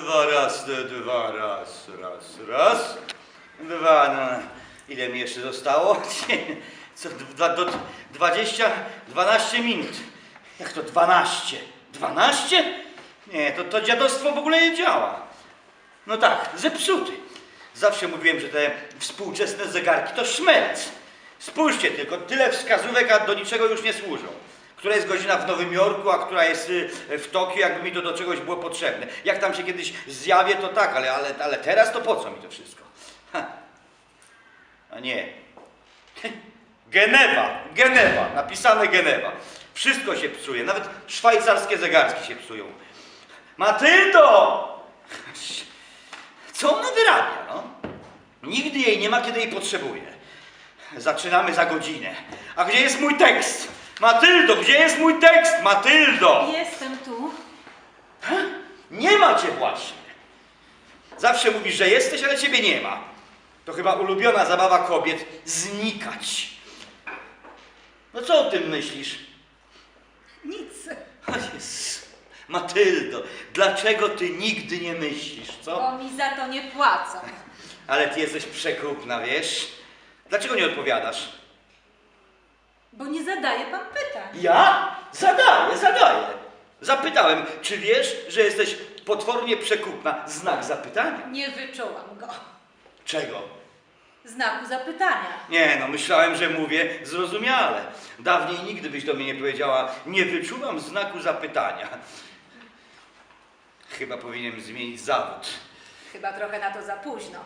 Dwa raz, dwa raz, raz, raz. Dwa, no. Ile mi jeszcze zostało? Co, dwa, do, 20, 12 minut. Jak to 12? 12? Nie, to, to dziadostwo w ogóle nie działa. No tak, zepsuty. Zawsze mówiłem, że te współczesne zegarki to szmelc. Spójrzcie tylko, tyle wskazówek, a do niczego już nie służą. Która jest godzina w Nowym Jorku, a która jest y, w Tokio, jakby mi to do czegoś było potrzebne. Jak tam się kiedyś zjawię, to tak, ale, ale, ale teraz to po co mi to wszystko? Ha. A nie. Genewa, Genewa, napisane Genewa. Wszystko się psuje, nawet szwajcarskie zegarki się psują. Matyldo! Co ona wyrabia, no? Nigdy jej nie ma, kiedy jej potrzebuję. Zaczynamy za godzinę. A gdzie jest mój tekst? Matyldo, gdzie jest mój tekst? Matyldo! Jestem tu. Nie ma cię właśnie. Zawsze mówisz, że jesteś, ale ciebie nie ma. To chyba ulubiona zabawa kobiet znikać. No co o tym myślisz? Nic. O Jezu. Matyldo, dlaczego ty nigdy nie myślisz, co? Bo mi za to nie płacą. Ale ty jesteś przekupna, wiesz? Dlaczego nie odpowiadasz? Bo nie zadaje pan pytań. Ja? Zadaję, zadaję. Zapytałem, czy wiesz, że jesteś potwornie przekupna? Znak zapytania. Nie wyczułam go. Czego? Znaku zapytania. Nie, no myślałem, że mówię zrozumiale. Dawniej nigdy byś do mnie nie powiedziała, nie wyczuwam znaku zapytania. Chyba powinienem zmienić zawód. Chyba trochę na to za późno.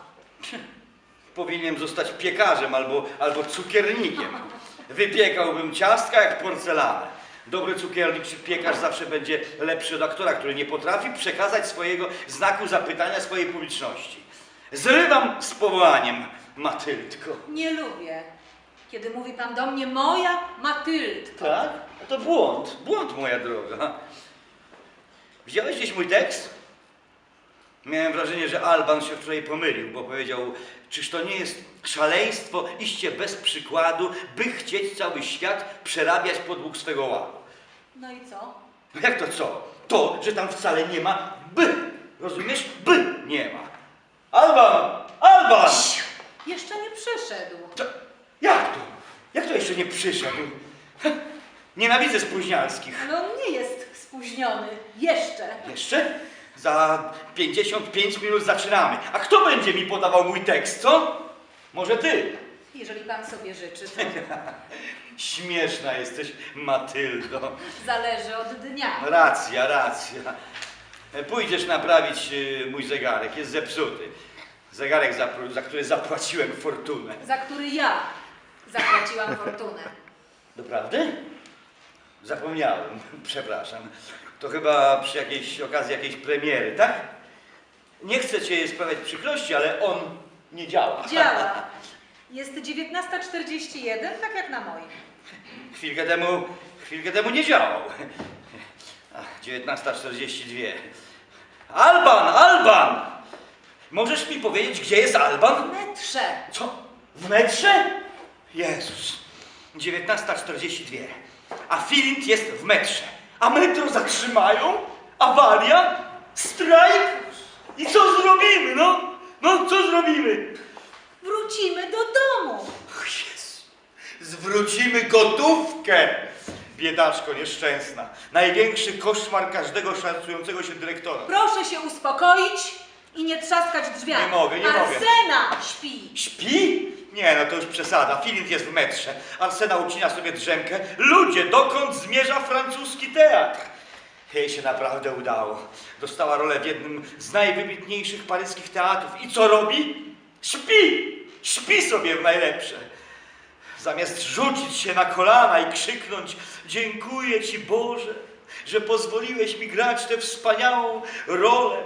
Powinienem zostać piekarzem albo, albo cukiernikiem. Wypiekałbym ciastka jak porcelanę. Dobry cukiernik czy piekarz zawsze będzie lepszy od aktora, który nie potrafi przekazać swojego znaku zapytania swojej publiczności. Zrywam z powołaniem, Matyldko. Nie lubię. Kiedy mówi pan do mnie moja Matyldko. Tak? To błąd, błąd moja droga. Widziałeś gdzieś mój tekst? Miałem wrażenie, że Alban się wczoraj pomylił, bo powiedział, czyż to nie jest szaleństwo iście bez przykładu, by chcieć cały świat przerabiać podług swego ładu. No i co? No jak to co? To, że tam wcale nie ma by. Rozumiesz? By nie ma. Alban! Alban! Jeszcze nie przyszedł. To, jak to? Jak to jeszcze nie przyszedł? Nienawidzę spóźnialskich. Ale on nie jest spóźniony. Jeszcze. Jeszcze? Za 55 minut zaczynamy. A kto będzie mi podawał mój tekst, co? Może ty? Jeżeli pan sobie życzy, to Śmieszna jesteś, Matyldo. zależy od dnia. Racja, racja. Pójdziesz naprawić y, mój zegarek, jest zepsuty. Zegarek, za, za który zapłaciłem fortunę. Za który ja zapłaciłam fortunę. Doprawdy? Zapomniałem, przepraszam. To chyba przy jakiejś okazji jakiejś premiery, tak? Nie chcę cię sprawiać przykrości, ale on nie działa. Działa. Jest 19.41, tak jak na moim. Chwilkę temu, chwilkę temu nie działał. Ach, 19.42. Alban, Alban! Możesz mi powiedzieć, gdzie jest W Alban? metrze. Co? W metrze? Jezus. 19.42. A Filint jest w metrze. A metro zatrzymają? Awaria? Strajk? I co zrobimy, no? No, co zrobimy? Wrócimy do domu. Jezu. Zwrócimy gotówkę! Biedaczko nieszczęsna. Największy koszmar każdego szacującego się dyrektora. Proszę się uspokoić i nie trzaskać drzwiami. Nie mogę, nie mogę. Arsena śpi. Śpi? Nie, no to już przesada. Filip jest w metrze. Arsena ucina sobie drzemkę. Ludzie, dokąd zmierza francuski teatr? Jej się naprawdę udało. Dostała rolę w jednym z najwybitniejszych paryskich teatrów. I co robi? Śpi! Śpi sobie w najlepsze. Zamiast rzucić się na kolana i krzyknąć Dziękuję Ci Boże, że pozwoliłeś mi grać tę wspaniałą rolę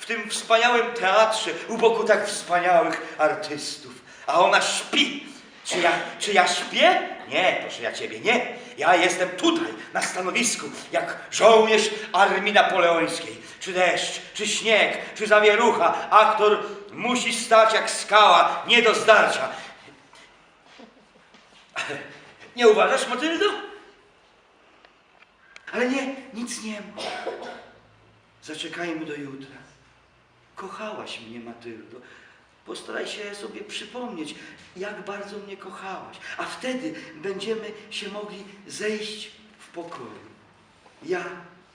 w tym wspaniałym teatrze u boku tak wspaniałych artystów. A ona śpi. Czy ja, czy ja śpię? Nie, proszę ja Ciebie, nie. Ja jestem tutaj, na stanowisku, jak żołnierz armii napoleońskiej. Czy deszcz, czy śnieg, czy zawierucha, aktor musi stać jak skała, nie do zdarcia. Nie uważasz, Matyldo? Ale nie, nic nie ma. Zaczekajmy do jutra. kochałaś mnie, Matyldo. Postaraj się sobie przypomnieć, jak bardzo mnie kochałaś, a wtedy będziemy się mogli zejść w pokoju. Ja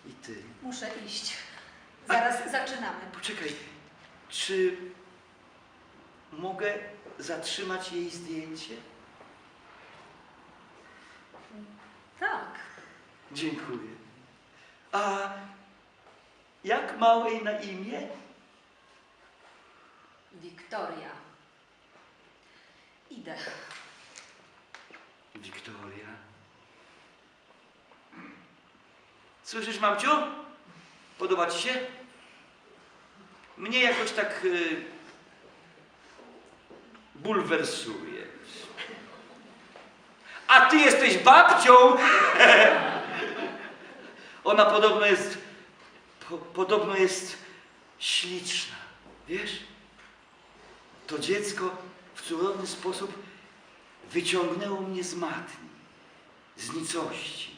i ty. Muszę iść. Zaraz zaczynamy. Poczekaj, czy mogę zatrzymać jej zdjęcie? Tak. Dziękuję. A jak małej na imię? Wiktoria. Idę. Wiktoria. Słyszysz, mamciu? Podoba ci się? Mnie jakoś tak y, bulwersuje. A ty jesteś babcią! Ona podobno jest, po, podobno jest śliczna, wiesz? To dziecko w cudowny sposób wyciągnęło mnie z matni, z nicości.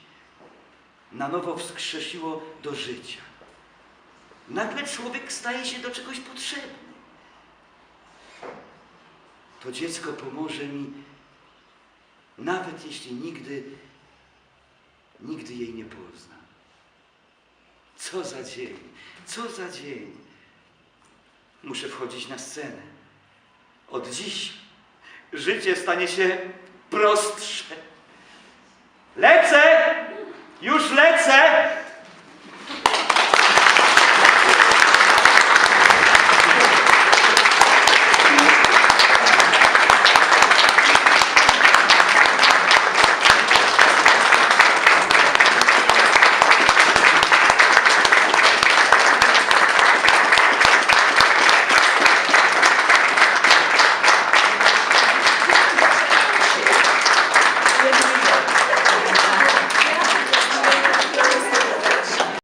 Na nowo wskrzesiło do życia. Nagle człowiek staje się do czegoś potrzebny. To dziecko pomoże mi, nawet jeśli nigdy, nigdy jej nie poznam. Co za dzień, co za dzień. Muszę wchodzić na scenę. Od dziś życie stanie się prostsze. Lecę! Już lecę!